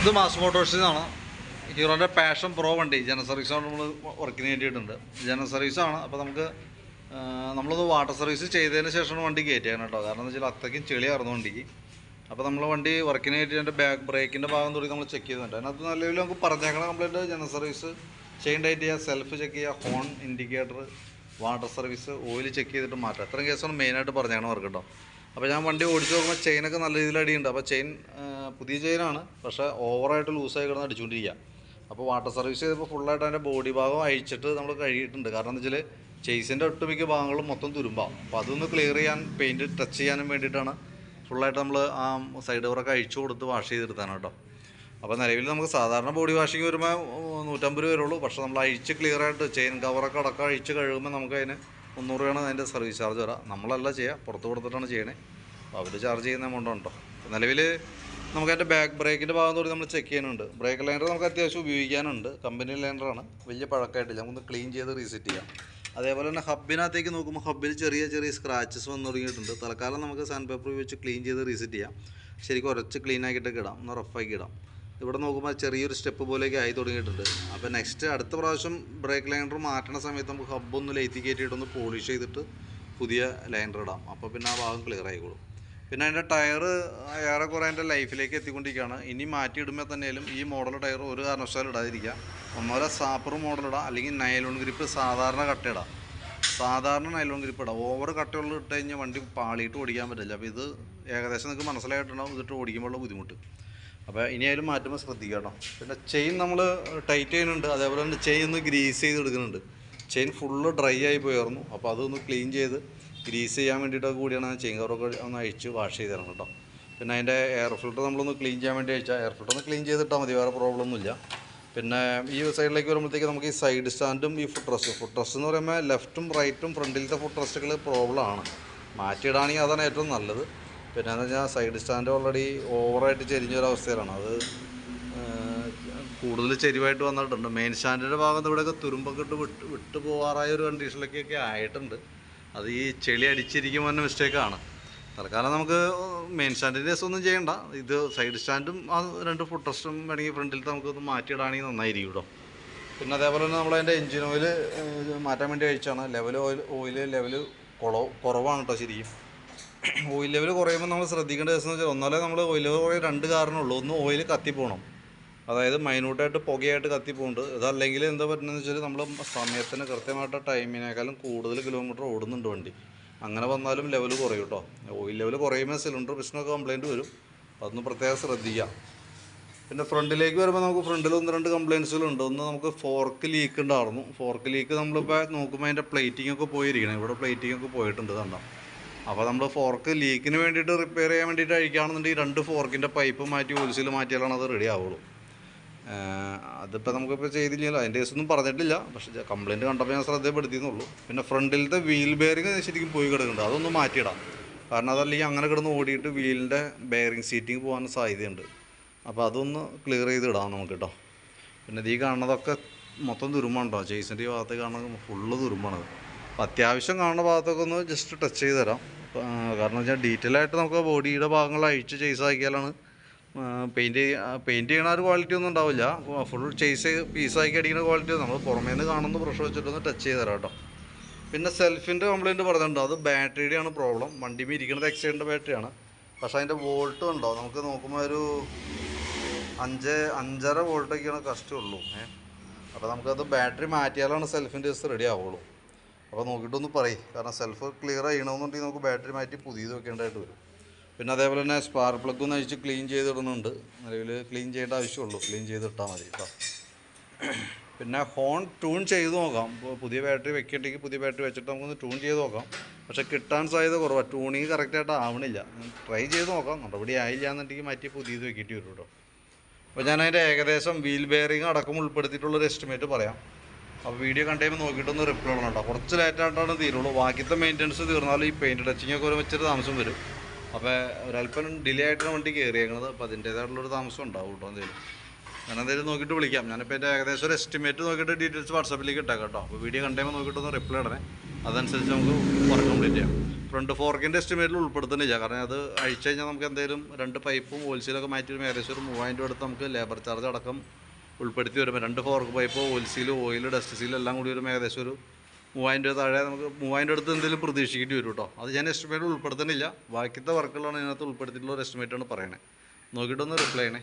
ഇത് മാസ് മോട്ടോഴ്സിൽ ഹീറോന്റെ പാഷൻ പ്രോ വണ്ടി. ജന സർവീസാണ് നമ്മൾ വർക്കിന് വേണ്ടിയിട്ടുണ്ട്. ജന സർവീസാണ് അപ്പോൾ നമുക്ക് നമ്മളത് വാട്ടർ സർവീസ് ചെയ്തതിന് ശേഷമാണ് വണ്ടി കയറ്റിയാണ് കേട്ടോ കാരണം എന്താ വെച്ചാൽ അത്രയ്ക്കും ചെളിയായിരുന്നു വണ്ടിക്ക്. അപ്പോൾ നമ്മൾ വണ്ടി വർക്കിന് വേണ്ടി അതിന്റെ ബാക്ക് ബ്രേക്കിന്റെ ഭാഗം തുടങ്ങി നമ്മൾ ചെക്ക് ചെയ്തിട്ടുണ്ട്. അതിനകത്ത് നല്ല രീതിയിൽ നമുക്ക് പറഞ്ഞേക്കണ കംപ്ലൈന്റ് ജന സർവീസ് ചെയിൻ ടൈറ്റ് ചെയ്യുക സെൽഫ് ചെക്ക് ചെയ്യുക horn indicator water service oil check ചെയ്തിട്ട് മാറ്റുക അത്രയും കേസാണ് മെയിനായിട്ട് പറഞ്ഞേക്കണ വർക്ക് കേട്ടോ അപ്പോൾ ഞാൻ വണ്ടി ഓടിച്ച് നോക്കുമ്പോൾ ചെയിനൊക്കെ നല്ല രീതിയിൽ അടിയുണ്ട്. അപ്പോൾ ചെയിൻ പുതിയ ചെയിനാണ് പക്ഷേ ഓവറായിട്ട് ലൂസായി കിടന്ന് അടിച്ചുകൊണ്ടിരിക്കുക അപ്പോൾ വാട്ടർ സർവീസ് ചെയ്തപ്പോൾ ഫുള്ളായിട്ട് അതിന്റെ ബോഡി ഭാഗം അഴിച്ചിട്ട് നമ്മൾ കഴുകിയിട്ടുണ്ട്. കാരണം എന്താ വെച്ചാൽ ചെയ്സിന്റെ ഒട്ടുമിക്ക ഭാഗങ്ങളും മൊത്തം തുരുമ്പാവും അപ്പോൾ അതൊന്ന് ക്ലിയർ ചെയ്യാൻ പെയിന്റ് ടച്ച് ചെയ്യാനും വേണ്ടിയിട്ടാണ് ഫുള്ളായിട്ട് നമ്മൾ ആ സൈഡ് കവറൊക്കെ അഴിച്ചു കൊടുത്ത് വാഷ് ചെയ്തെടുത്താണ് കേട്ടോ. അപ്പോൾ നിലവിൽ നമുക്ക് സാധാരണ ബോഡി വാഷിങ് വരുമ്പോൾ നൂറ്റമ്പത് രൂപ വരുള്ളൂ പക്ഷേ നമ്മൾ അഴിച്ച് ക്ലിയറായിട്ട് ചെയിൻ കവറൊക്കെ അടക്കം അഴിച്ച് കഴുകുമ്പോൾ നമുക്ക് അതിന് മുന്നൂറ് രൂപയാണ് അതിന്റെ സർവീസ് ചാർജ് വരാം നമ്മളല്ല ചെയ്യുക പുറത്ത് കൊടുത്തിട്ടാണ് ചെയ്യണേ. അപ്പോൾ അവർ ചാർജ് ചെയ്യുന്ന എമൗണ്ട് ഉണ്ടോ? നിലവിൽ നമുക്ക് അതിന്റെ ബാക്ക് ബ്രേക്കിന്റെ ഭാഗം തോടി നമ്മൾ ചെക്ക് ചെയ്യാനുണ്ട്. ബ്രേക്ക് ലൈനർ നമുക്ക് അത്യാവശ്യം ഉപയോഗിക്കാനുണ്ട്. കമ്പനി ലൈനറാണ് വലിയ പഴക്കമായിട്ടില്ല നമുക്കൊന്ന് ക്ലീൻ ചെയ്ത് റീസെറ്റ് ചെയ്യാം. അതേപോലെ തന്നെ ഹബിനകത്തേക്ക് നോക്കുമ്പോൾ ഹബിൽ ചെറിയ ചെറിയ സ്ക്രാച്ചസ് വന്നു തുടങ്ങിയിട്ടുണ്ട്. തൽക്കാലം നമുക്ക് സാൻഡ് പേപ്പർ ഉപയോഗിച്ച് ക്ലീൻ ചെയ്ത് റീസെറ്റ് ചെയ്യാം. ശരിക്കും ഉരച്ച് ക്ലീൻ ആക്കിയിട്ടൊക്കെ ഇടാം. ഒന്ന് റഫാക്കി ഇടാം. ഇവിടെ നോക്കുമ്പോൾ ചെറിയൊരു സ്റ്റെപ്പ് പോലെയൊക്കെ ആയി തുടങ്ങിയിട്ടുണ്ട്. അപ്പോൾ നെക്സ്റ്റ് അടുത്ത പ്രാവശ്യം ബ്രേക്ക് ലൈനർ മാറ്റണ സമയത്ത് നമുക്ക് ഹബ്ബ് ഒന്ന് ലൈത്തി കയറ്റിയിട്ടൊന്ന് പോളിഷ് ചെയ്തിട്ട് പുതിയ ലൈനർ ഇടാം. അപ്പോൾ പിന്നെ ആ ഭാഗം ക്ലിയർ ആയിക്കോളും. പിന്നെ അതിന്റെ ടയർ ഏറെക്കുറെ അതിന്റെ ലൈഫിലേക്ക് എത്തിക്കൊണ്ടിരിക്കുകയാണ്. ഇനി മാറ്റിയിടുമ്പോൾ തന്നെയും ഈ മോഡൽ ടയർ ഒരു കാരണവശാലും ഇടാതിരിക്കുക. ഒന്നോലെ സാപ്പർ മോഡൽ ഇടാം. അല്ലെങ്കിൽ നൈലോൺ ഗ്രിപ്പ് സാധാരണ കട്ട ഇടാം. സാധാരണ നൈലോൺ ഗ്രിപ്പ് ഇടാം. ഓവർ കട്ടയുള്ള ഇട്ട് കഴിഞ്ഞാൽ വണ്ടി പാളിയിട്ട് ഓടിക്കാൻ പറ്റില്ല. അപ്പോൾ ഇത് ഏകദേശം നിങ്ങൾക്ക് മനസ്സിലായിട്ടുണ്ടാവും. ഇതിട്ട് ഓടിക്കുമ്പോഴുള്ള ബുദ്ധിമുട്ട്. അപ്പോൾ ഇനി ആയാലും മാറ്റുമ്പോൾ ശ്രദ്ധിക്കുക കേട്ടോ. പിന്നെ ചെയിൻ നമ്മൾ ടൈറ്റ് ചെയ്യുന്നുണ്ട്. അതേപോലെ തന്നെ ചെയിൻ ഒന്ന് ഗ്രീസ് ചെയ്ത് എടുക്കുന്നുണ്ട്. ചെയിൻ ഫുള്ള് ഡ്രൈ ആയി പോയായിരുന്നു അപ്പോൾ അതൊന്ന് ക്ലീൻ ചെയ്ത് ഗ്രീസ് ചെയ്യാൻ വേണ്ടിയിട്ടൊക്കെ കൂടിയാണ് ചെയിൻ കവറൊക്കെ ഒന്ന് അഴിച്ച് വാഷ് ചെയ്ത് തരണം കേട്ടോ. പിന്നെ അതിന്റെ എയർ ഫിൽറ്റർ നമ്മളൊന്ന് ക്ലീൻ ചെയ്യാൻ വേണ്ടി അയച്ചാൽ എയർ ഫിൽറ്റർ ഒന്ന് ക്ലീൻ ചെയ്തിട്ടാൽ മതി. വേറെ പ്രോബ്ലം ഒന്നുമില്ല. പിന്നെ ഈ സൈഡിലേക്ക് വരുമ്പോഴത്തേക്ക് നമുക്ക് ഈ സൈഡ് സ്റ്റാൻഡും ഈ ഫുഡ് റെസ്റ്റ് ഫുഡ് റെസ്റ്റ് എന്ന് പറയുമ്പോൾ ലെഫ്റ്റും റൈറ്റും ഫ്രണ്ടിലത്തെ ഫുഡ് പ്രോബ്ലം ആണ്. മാറ്റിയിടാണെങ്കിൽ അതാണ് ഏറ്റവും നല്ലത്. പിന്നെ എന്ന് വെച്ചാൽ സൈഡ് സ്റ്റാൻഡ് ഓൾറെഡി ഓവറായിട്ട് ചെരിഞ്ഞൊരവസ്ഥയിലാണ് അത് കൂടുതൽ ചെരിവായിട്ട് വന്നിട്ടുണ്ട്. മെയിൻ സ്റ്റാൻഡിന്റെ ഭാഗത്ത് ഇവിടെയൊക്കെ തുരുമ്പൊക്കെ ഇട്ട് വിട്ട് വിട്ടു പോകാറായ ഒരു കണ്ടീഷനിലേക്കൊക്കെ ആയിട്ടുണ്ട്. അത് ഈ ചെളി അടിച്ചിരിക്കുമ്പോൾ തന്നെ മിസ്റ്റേക്കാണ് തൽക്കാലം നമുക്ക് മെയിൻ സ്റ്റാൻഡിന്റെ ഒന്നും ചെയ്യണ്ട. ഇത് സൈഡ് സ്റ്റാൻഡും ആ രണ്ട് ഫുട്ടസ്റ്റും വേണമെങ്കിൽ ഫ്രണ്ടിലത്തെ നമുക്കൊന്ന് മാറ്റിയിടാണെങ്കിൽ നന്നായിരിക്കും കേട്ടോ പിന്നെ അതേപോലെ തന്നെ നമ്മളതിന്റെ എഞ്ചിൻ ഓയിൽ മാറ്റാൻ വേണ്ടി അഴിച്ചാണ് ലെവൽ ഓയിൽ ഓയിൽ ലെവൽ കുറവ് കുറവാണ് കേട്ടോ ശരിക്കും. ഓയിൽ ലെവൽ കുറയുമ്പോൾ നമ്മൾ ശ്രദ്ധിക്കേണ്ട ദിവസം വെച്ചാൽ ഒന്നാലേ നമ്മൾ ഓയിൽ ലെവൽ കുറയാൻ രണ്ട് കാരണമുള്ളൂ ഒന്ന് ഓയിൽ കത്തിപ്പോകണം അതായത് മൈന്യൂട്ടായിട്ട് പുകയായിട്ട് കത്തിപ്പോകുന്നുണ്ട് അതല്ലെങ്കിൽ എന്താ പറ്റുന്നതെന്ന് വെച്ചാൽ നമ്മൾ സമയത്തിന് കൃത്യമായിട്ട് ടൈമിനേക്കാളും കൂടുതൽ കിലോമീറ്റർ ഓടുന്നുണ്ട് വണ്ടി. അങ്ങനെ വന്നാലും ലെവൽ കുറയും കേട്ടോ ഓയിൽ ലെവൽ കുറയുമ്പോൾ സിലിണ്ടർ പ്രശ്നമൊക്കെ കംപ്ലയിന്റ് വരും. അതൊന്ന് പ്രത്യേകം ശ്രദ്ധിക്കാം. പിന്നെ ഫ്രണ്ടിലേക്ക് വരുമ്പോൾ നമുക്ക് ഫ്രണ്ടിൽ ഒന്ന് രണ്ട് കംപ്ലയിൻസുകളുണ്ട് ഒന്ന് നമുക്ക് ഫോർക്ക് ലീക്ക് ഉണ്ടായിരുന്നു ഫോർക്ക് ലീക്ക് നമ്മളിപ്പോൾ നോക്കുമ്പോൾ അതിന്റെ പ്ലേറ്റിംഗ് ഒക്കെ പോയിരിക്കണം. ഇവിടെ പ്ലേറ്റിംഗ് ഒക്കെ പോയിട്ടുണ്ട് കണ്ടോ? അപ്പോൾ നമ്മൾ ഫോർക്ക് ലീക്കിന് വേണ്ടിയിട്ട് റിപ്പയർ ചെയ്യാൻ വേണ്ടിയിട്ട് അഴിക്കുകയാണെന്നുണ്ടെങ്കിൽ രണ്ട് ഫോർക്കിന്റെ പൈപ്പ് മാറ്റി ഒലിസിൽ മാറ്റിയാലാണ് അത് റെഡി ആവുള്ളൂ. അതിപ്പോൾ നമുക്കിപ്പോൾ ചെയ്തില്ലല്ലോ. അതിന്റെ കേസൊന്നും പറഞ്ഞിട്ടില്ല. പക്ഷേ കംപ്ലയിന്റ് കണ്ടപ്പോൾ ഞാൻ ശ്രദ്ധപ്പെടുത്തിയെന്നുള്ളൂ പിന്നെ ഫ്രണ്ടിലത്തെ വീൽ ബെയറിങ് ശരിക്കും പോയി കിടക്കുന്നുണ്ട്. അതൊന്ന് മാറ്റിയിടാം. കാരണം അതല്ലെങ്കിൽ അങ്ങനെ കിടന്ന് ഓടിയിട്ട് വീലിന്റെ ബെയറിങ് സീറ്റിങ് പോകാൻ സാധ്യതയുണ്ട്. അപ്പോൾ അതൊന്ന് ക്ലിയർ ചെയ്ത് ഇടാം നമുക്ക് കേട്ടോ പിന്നെ ഈ കാണുന്നതൊക്കെ മൊത്തം തുരുമ്പാണോ ചേസിന്റെ ഭാഗത്ത് കാണുന്നത് ഫുള്ള് തുരുമ്പാണത് അപ്പോൾ അത്യാവശ്യം കാണുന്ന ഭാഗത്തൊക്കെ ഒന്ന് ജസ്റ്റ് ടച്ച് ചെയ്ത് തരാം. കാരണം വെച്ചാൽ ഡീറ്റെയിൽ ആയിട്ട് നമുക്ക് ബോഡിയുടെ ഭാഗങ്ങൾ അഴിച്ച് ചേസ് ആക്കിയാലാണ് പെയിന്റ് പെയിന്റ് ചെയ്യണ ഒരു ക്വാളിറ്റി ഒന്നും ഉണ്ടാവില്ല. ഫുൾ ചേസ് പീസാക്കി അടിക്കുന്ന ക്വാളിറ്റി നമ്മൾ പുറമേ നിന്ന് കാണുന്ന ബ്രഷ് വെച്ചിട്ടൊന്ന് ടച്ച് ചെയ്ത് തരാം പിന്നെ സെൽഫിന്റെ കംപ്ലയിന്റ് പറഞ്ഞിട്ടുണ്ട്. അത് ബാറ്ററിയുടെയാണ് പ്രോബ്ലം വണ്ടിമേ ഇരിക്കുന്നത് എക്സൈഡിന്റെ ബാറ്ററിയാണ് പക്ഷേ അതിന്റെ വോൾട്ട് ഉണ്ടോ? നമുക്ക് നോക്കുമ്പോൾ ഒരു അഞ്ച് അഞ്ചര വോൾട്ടൊക്കെയാണ് കഷ്ടമുള്ളൂ ഏ? അപ്പോൾ നമുക്കത് ബാറ്ററി മാറ്റിയാലാണ് സെൽഫിന്റെ റെഡി ആവുള്ളൂ. അപ്പോൾ നോക്കിയിട്ടൊന്ന് പറയും. കാരണം സെൽഫ് ക്ലിയർ ചെയ്യണമെന്നുണ്ടെങ്കിൽ നമുക്ക് ബാറ്ററി മാറ്റി പുതിയത് വെക്കേണ്ടതായിട്ട് വരും. പിന്നെ അതേപോലെ തന്നെ സ്പാർ പ്ലഗ് ഒന്ന് അഴിച്ച് ക്ലീൻ ചെയ്തിടുന്നുണ്ട് നിലവിൽ ക്ലീൻ ചെയ്യേണ്ട ആവശ്യമുള്ളൂ. ക്ലീൻ ചെയ്തിട്ടാൽ മതി കേട്ടോ പിന്നെ ഹോൺ ട്യൂൺ ചെയ്ത് നോക്കാം. പുതിയ ബാറ്ററി വെക്കേണ്ടെങ്കിൽ പുതിയ ബാറ്ററി വെച്ചിട്ട് നമുക്കൊന്ന് ട്യൂൺ ചെയ്ത് നോക്കാം. പക്ഷെ കിട്ടാൻ സാധ്യത കുറവാണ് ട്യൂണിങ് കറക്റ്റായിട്ട് ആവണില്ല. ട്രൈ ചെയ്ത് നോക്കാം. നടപടി ആയില്ല എന്നുണ്ടെങ്കിൽ മാറ്റി പുതിയത് വെക്കേണ്ടി വരും കേട്ടോ അപ്പോൾ ഞാൻ അതിന്റെ ഏകദേശം വീൽ ബെയറിംഗ് അടക്കം ഉൾപ്പെടുത്തിയിട്ടുള്ളൊരു എസ്റ്റിമേറ്റ് പറയാം. അപ്പോൾ വീഡിയോ കണ്ടുകഴിയുമ്പോൾ നോക്കിയിട്ടൊന്ന് റിപ്ലൈ ഇടണം കേട്ടോ. കുറച്ച് ലേറ്റ് ആയിട്ടാണ് തീരുള്ളൂ. ബാക്കിത്തെ മെയിന്റനൻസ് തീർന്നാലും ഈ പെയിന്റ് ടച്ചിങ് ഒക്കെ ഒരു വെച്ചൊരു താമസം വരും. അപ്പോൾ ഒരല്പം ഡിലേ ആയിട്ടാണ് വണ്ടി കയറിയേക്കുന്നത് അപ്പോൾ അതിന്റേതായിട്ടുള്ളൊരു താമസം ഉണ്ടാവും കേട്ടോ എന്തെങ്കിലും ഞാൻ എന്തായാലും നോക്കിയിട്ട് വിളിക്കാം. ഞാനിപ്പോൾ എന്റെ ഏകദേശം ഒരു എസ്റ്റിമേറ്റ് നോക്കിയിട്ട് ഡീറ്റെയിൽസ് വാട്സാപ്പിലേക്ക് ഇട്ടേക്കാം കേട്ടോ. അപ്പോൾ വീഡിയോ കണ്ടുകഴിയുമ്പോൾ നോക്കിയിട്ടൊന്ന് റിപ്ലൈ ഇടണേ. അതനുസരിച്ച് നമുക്ക് വർക്ക് കംപ്ലീറ്റ് ചെയ്യാം. ഫ്രണ്ട് ഫോർക്കിന്റെ എസ്റ്റിമേറ്റിൽ ഉൾപ്പെടുത്തുന്നില്ല. കാരണം അത് അഴിച്ചു കഴിഞ്ഞാൽ നമുക്ക് എന്തെങ്കിലും രണ്ട് പൈപ്പും ഹോൾസെയിലൊക്കെ മാറ്റി ഏകദേശം ഒരു മൂവായിരം രൂപ എടുത്ത് നമുക്ക് ലേബർ ചാർജ് അടക്കം ഉൾപ്പെടുത്തി വരുമ്പോൾ രണ്ട് fork pipe oil seal oil dust seal എല്ലാം കൂടി വരുമ്പോൾ ഏകദേശം ഒരു മൂവായിരം രൂപ താഴെ നമുക്ക് മൂവായിരം രൂപ അടുത്ത് എന്തെങ്കിലും പ്രതീക്ഷിക്കേണ്ടി വരും കേട്ടോ അത് ഞാൻ എസ്റ്റിമേറ്റ് ഉൾപ്പെടുത്തുന്നില്ല. ബാക്കിത്തെ വർക്കുകളാണ് ഇതിനകത്ത് ഉൾപ്പെടുത്തിയിട്ടുള്ള ഒരു എസ്റ്റിമേറ്റാണ് പറയണേ. നോക്കിയിട്ടൊന്ന് റിപ്ലൈ ചെയ്യണേ.